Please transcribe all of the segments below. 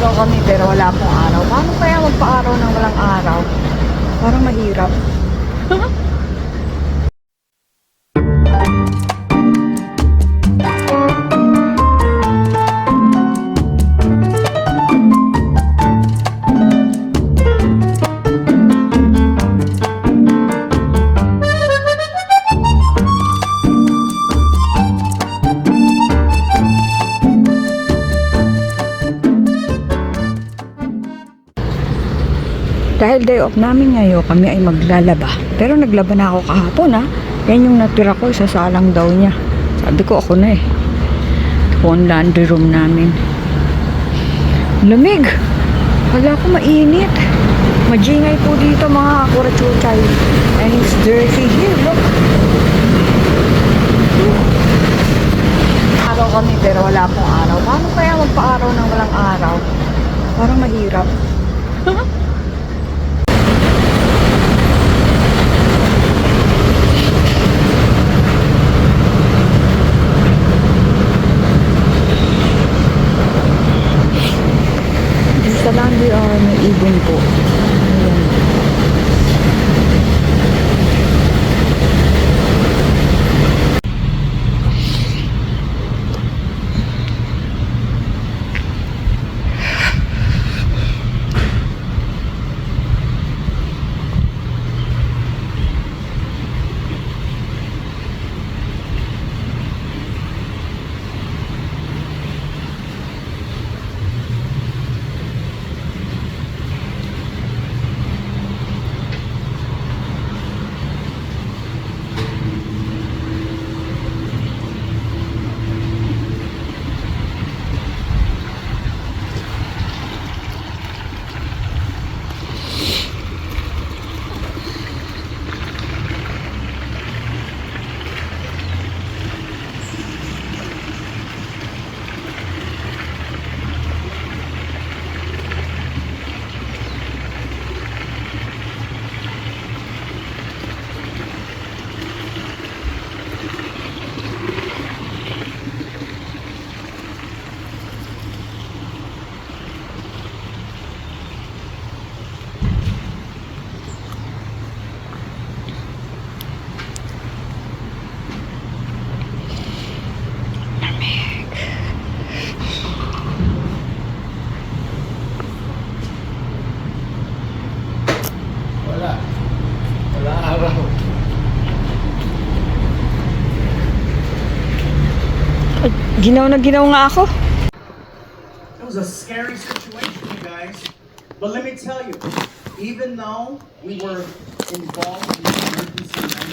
araw kami pero wala pong araw. Paano kaya magpa-araw ng walang araw? Parang mahirap. Dahil day off namin ngayon, kami ay maglalaba. Pero naglaba na ako kahapon ha. Yan yung natira ko, isasalang daw niya. Sabi ko ako na eh. Ang laundry room namin. Lamig! Wala ko mainit. Majingay po dito mga kurachuchay. And it's dirty here, look. Araw kami pero wala pong araw. Paano kaya magpa-araw ng walang araw? Parang mahirap. ginaw na ginaw nga ako. It was a scary situation, you guys. But let me tell you, even though we were involved in the emergency and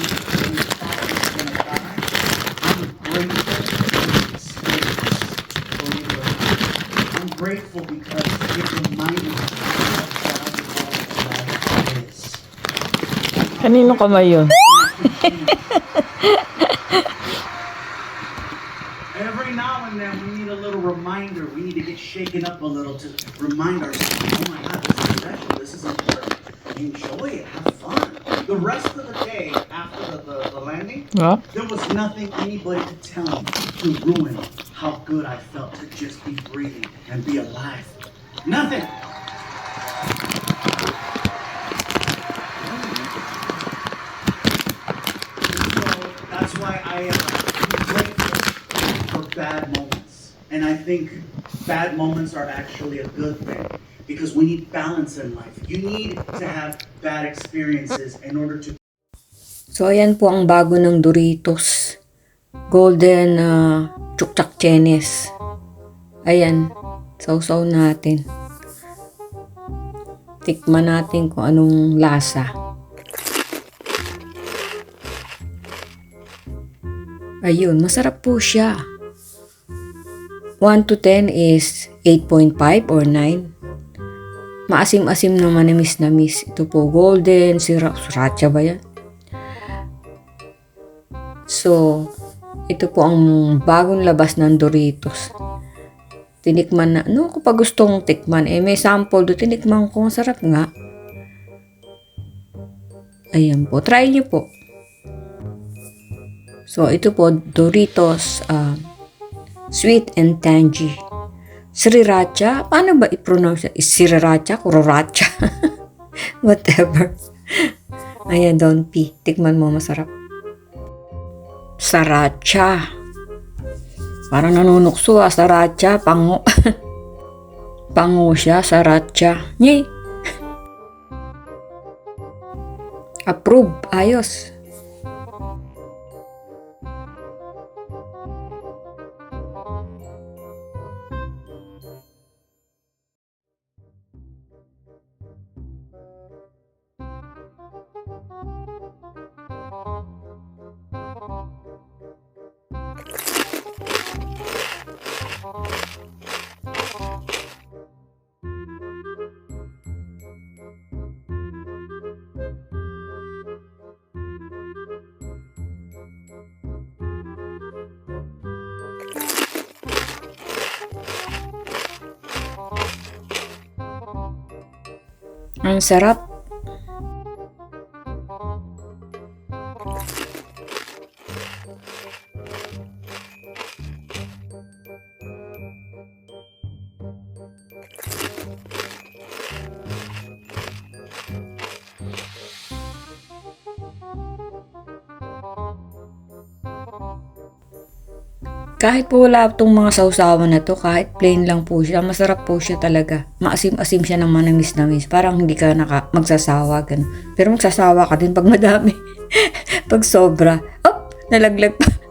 we thought we were gonna die, I'm grateful for the experience. Believe it or not. I'm grateful because it reminded me of what God is. Kanino kamay yun? Reminder. We need to get shaken up a little to remind ourselves, oh my God, this is special. This is important. Enjoy it. Have fun. The rest of the day after the, the, the landing, Yeah. there was nothing anybody could tell me to ruin how good I felt to just be breathing and be alive. Nothing. Think bad moments are actually a good thing because we need balance in life. You need to have bad experiences in order to So, ayan po ang bago ng Doritos. Golden uh, Chukchak Chenes. Ayan. Sausaw natin. Tikman natin kung anong lasa. Ayun, masarap po siya. 1 to 10 is 8.5 or 9. Maasim-asim na manamis na miss. Ito po, golden, sira, sriracha ba yan? So, ito po ang bagong labas ng Doritos. Tinikman na, ko pa gustong tikman? Eh, may sample do, tinikman ko, masarap nga. Ayan po, try niyo po. So, ito po, Doritos uh, Sweet and Tangy. Sriracha? Paano ba i-pronounce? Sriracha? Kuroracha? Whatever. Ayan, Don P. Tikman mo, masarap. Sriracha. Parang nanunukso ah, sriracha. Pango. Pango siya, sriracha. Yay! Approve. Ayos. Ang sarap. Kahit po wala itong mga sausawan na to, kahit plain lang po siya, masarap po siya talaga. Maasim-asim siya ng manamis namis. Parang hindi ka naka, magsasawa. Ganun. Pero magsasawa ka din pag madami. pag sobra. Op! Nalaglag pa.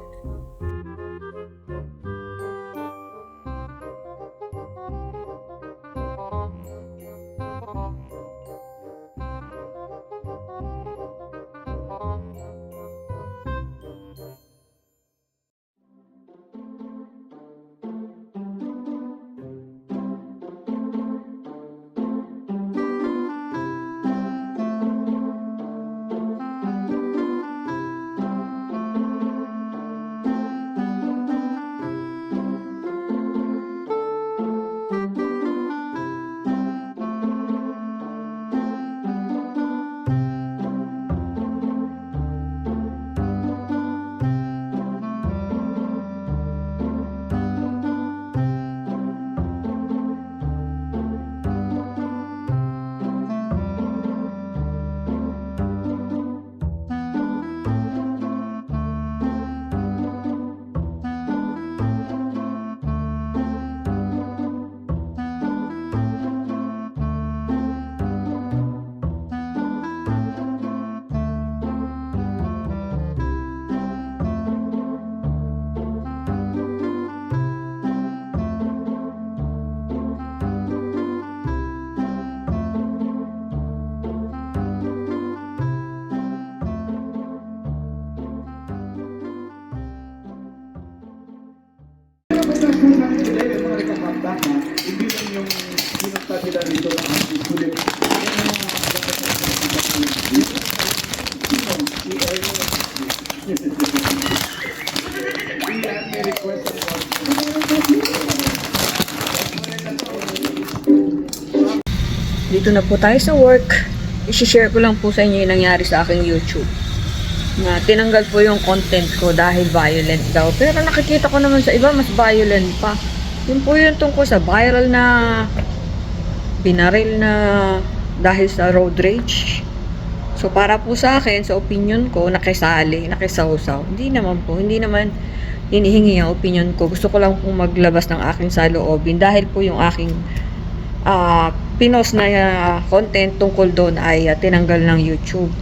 Dito na po tayo sa work. I-share ko lang po sa inyo yung nangyari sa aking YouTube. Na tinanggal po yung content ko dahil violent daw. Pero nakikita ko naman sa iba mas violent pa. Yun po yung tungkol sa viral na binaril na dahil sa road rage. So para po sa akin, sa opinion ko, nakisali, nakisawsaw. Hindi naman po, hindi naman hinihingi ang opinion ko. Gusto ko lang pong maglabas ng aking saloobin dahil po yung aking ah pinos na ah, content tungkol doon ay ah, tinanggal ng YouTube.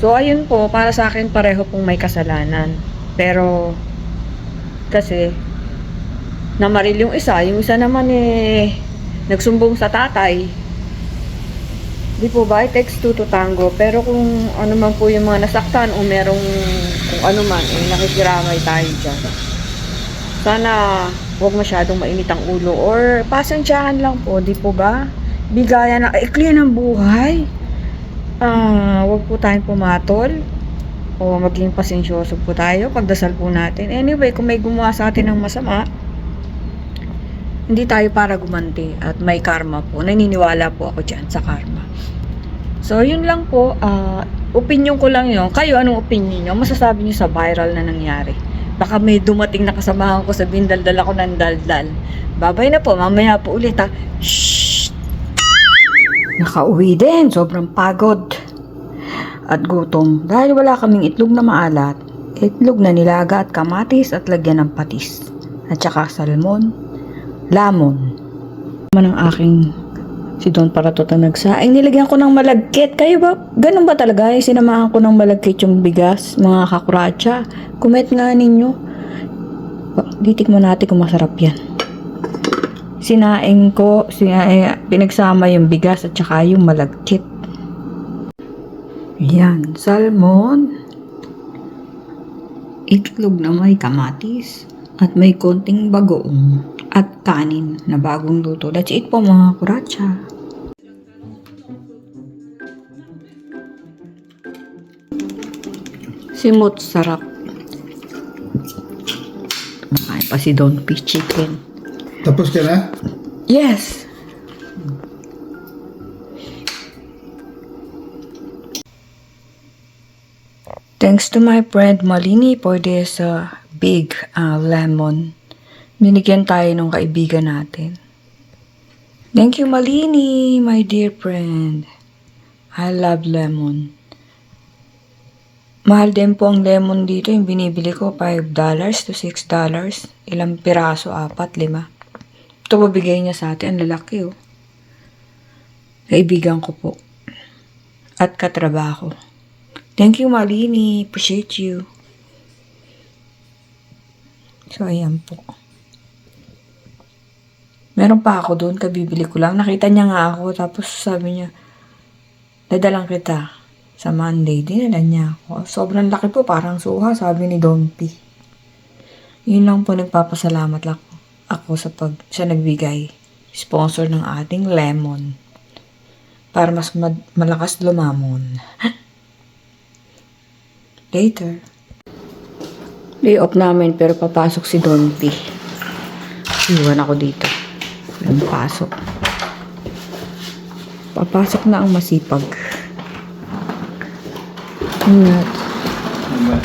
So ayun po, para sa akin pareho pong may kasalanan. Pero kasi namaril yung isa, yung isa naman eh nagsumbong sa tatay. Di po ba? It takes two to tango. Pero kung ano man po yung mga nasaktan o merong kung ano man, eh, nakikiramay tayo dyan. Sana huwag masyadong mainit ang ulo or pasensyahan lang po, di po ba? Bigayan na ikli ng buhay. Ah, huwag po tayong pumatol o maging pasensyoso po tayo, pagdasal po natin. Anyway, kung may gumawa sa atin ng masama, hindi tayo para gumanti at may karma po. Naniniwala po ako dyan sa karma. So, yun lang po. ah opinion ko lang yun. Kayo, anong opinion nyo? Masasabi nyo sa viral na nangyari? Baka may dumating na kasamahan ko sabihin daldal ako ng daldal. Babay na po, mamaya po ulit ha. Shh! Nakauwi din, sobrang pagod. At gutom dahil wala kaming itlog na maalat. Itlog na nilaga at kamatis at lagyan ng patis. At saka salmon, lamon. Naman ang aking si Don Paratot na nagsaing. Nilagyan ko ng malagkit. Kayo ba? Ganun ba talaga? Yung sinamahan ko ng malagkit yung bigas, mga kakuratsa. Kumet nga ninyo. Pa- Ditik mo natin kung masarap yan. Sinaing ko, sinaing, pinagsama yung bigas at saka yung malagkit. Yan, salmon. Itlog na may kamatis at may konting bagoong at kanin na bagong luto. That's it po mga kuratsa. Simot sarap. Ay pa si Don P. Chicken. Tapos ka na? Yes! Thanks to my friend Malini for this uh, big uh, lemon. Binigyan tayo ng kaibigan natin. Thank you Malini, my dear friend. I love lemon. Mahal din po ang lemon dito. Yung binibili ko, $5 to $6. Ilang piraso? Apat, lima. Ito babigay niya sa atin. Ang lalaki oh. Kaibigan ko po. At katrabaho. Thank you, Malini. Appreciate you. So, ayan po. Meron pa ako doon, kabibili ko lang. Nakita niya nga ako, tapos sabi niya, dadalang kita sa Monday. Dinala niya ako. Sobrang laki po, parang suha, sabi ni Don. Yun lang po, nagpapasalamat lang ako sa pag siya nagbigay. Sponsor ng ating lemon. Para mas mad- malakas lumamon. Later. Day off namin pero papasok si Don P. Iwan ako dito. Walang pasok. Papasok na ang masipag. Ingat. Ingat.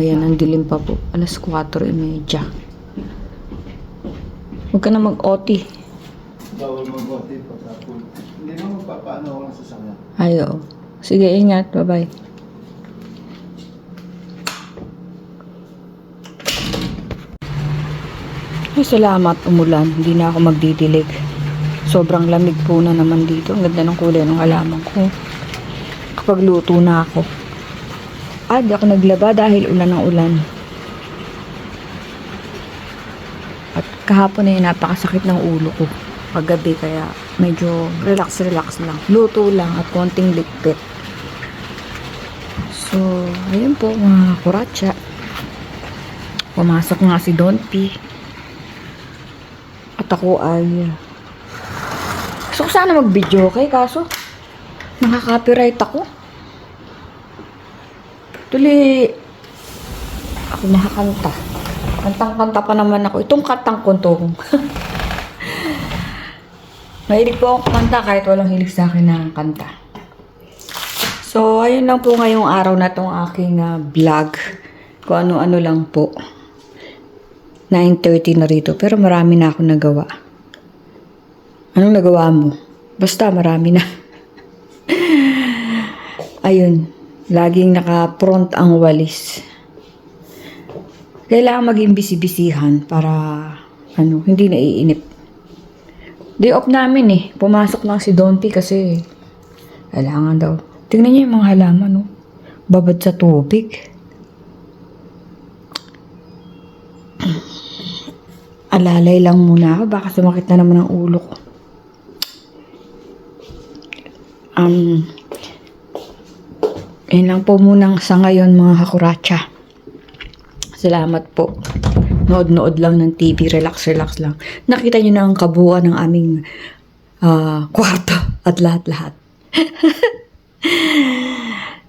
Ayan, ang dilim pa po. Alas 4.30. Huwag ka na mag-OT. Bawal mag-OT pagkapul. Hindi mo magpapaano ako ng sasakyan. Ay, oo. Sige, ingat. Bye-bye. Ay, salamat umulan. Hindi na ako magdidilig. Sobrang lamig po na naman dito. Ang ganda ng kulay ng halaman ko. Kapag luto na ako. Ah, ako naglaba dahil ulan ng ulan. At kahapon yun, napakasakit ng ulo ko. Paggabi, kaya medyo relax-relax lang. Luto lang at konting ligpit. So, ayun po mga kuratsa. Pumasok nga si Don P. At ako ay... Gusto ko sana mag-video okay, kaso nakaka-copyright ako. Tuloy, ako nakakanta. Kantang-kanta pa naman ako. Itong kantang kuntong. Mahilig po ako kanta kahit walang hilig sa akin ng kanta. So, ayun lang po ngayong araw na tong aking ah, vlog. Kung ano-ano lang po. 9.30 na rito. Pero marami na akong nagawa. Anong nagawa mo? Basta marami na. ayun. Laging naka-front ang walis. Kailangan maging bisi-bisihan para ano, hindi naiinip. Day off namin eh. Pumasok lang si Don P kasi kailangan daw. Tingnan niyo yung mga halaman, no? Babad sa tubig. Alalay lang muna ako. Baka sumakit na naman ang ulo ko. Um, yun lang po muna sa ngayon mga kakuratsa. Salamat po. Nood-nood lang ng TV, relax-relax lang. Nakita niyo na ang kabuuan ng aming ah, kwarto at lahat-lahat.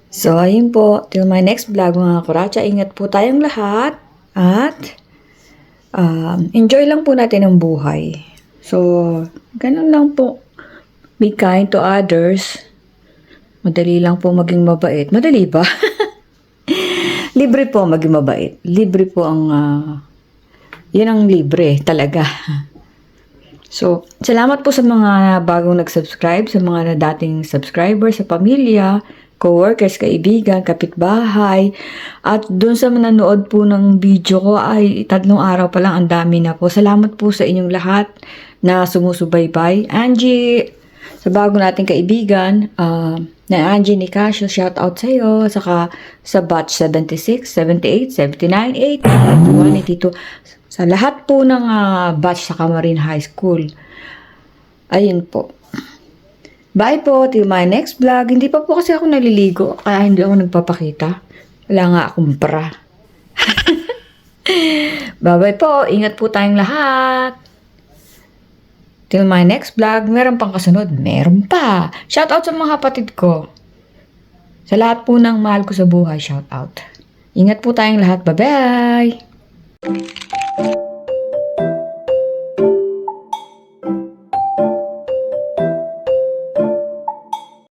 so, ayun po. Till my next vlog mga kuratsa. Ingat po tayong lahat. At um, enjoy lang po natin ang buhay. So, ganun lang po. Be kind to others. Madali lang po maging mabait. Madali ba? libre po maging mabait. Libre po ang, ah, yun ang libre talaga. So, salamat po sa mga bagong nag-subscribe, sa mga dating subscribers, sa pamilya, co-workers, kaibigan, kapitbahay. At dun sa nanood po ng video ko ay tatlong araw pa lang ang dami na po. Salamat po sa inyong lahat na sumusubaybay. Angie, sa bago nating kaibigan, ah, na Angie Nicasio, shout out sa iyo. Saka sa batch 76, 78, 79, 80, 81, 82. Sa lahat po ng ah, batch sa Camarine High School. Ayun po. Bye po, till my next vlog. Hindi pa po kasi ako naliligo, kaya hindi ako nagpapakita. Wala nga akong bra. Bye-bye po. Ingat po tayong lahat. Till my next vlog, meron pang kasunod. Meron pa. Shoutout sa mga kapatid ko. Sa lahat po ng mahal ko sa buhay, shoutout. Ingat po tayong lahat. Bye-bye!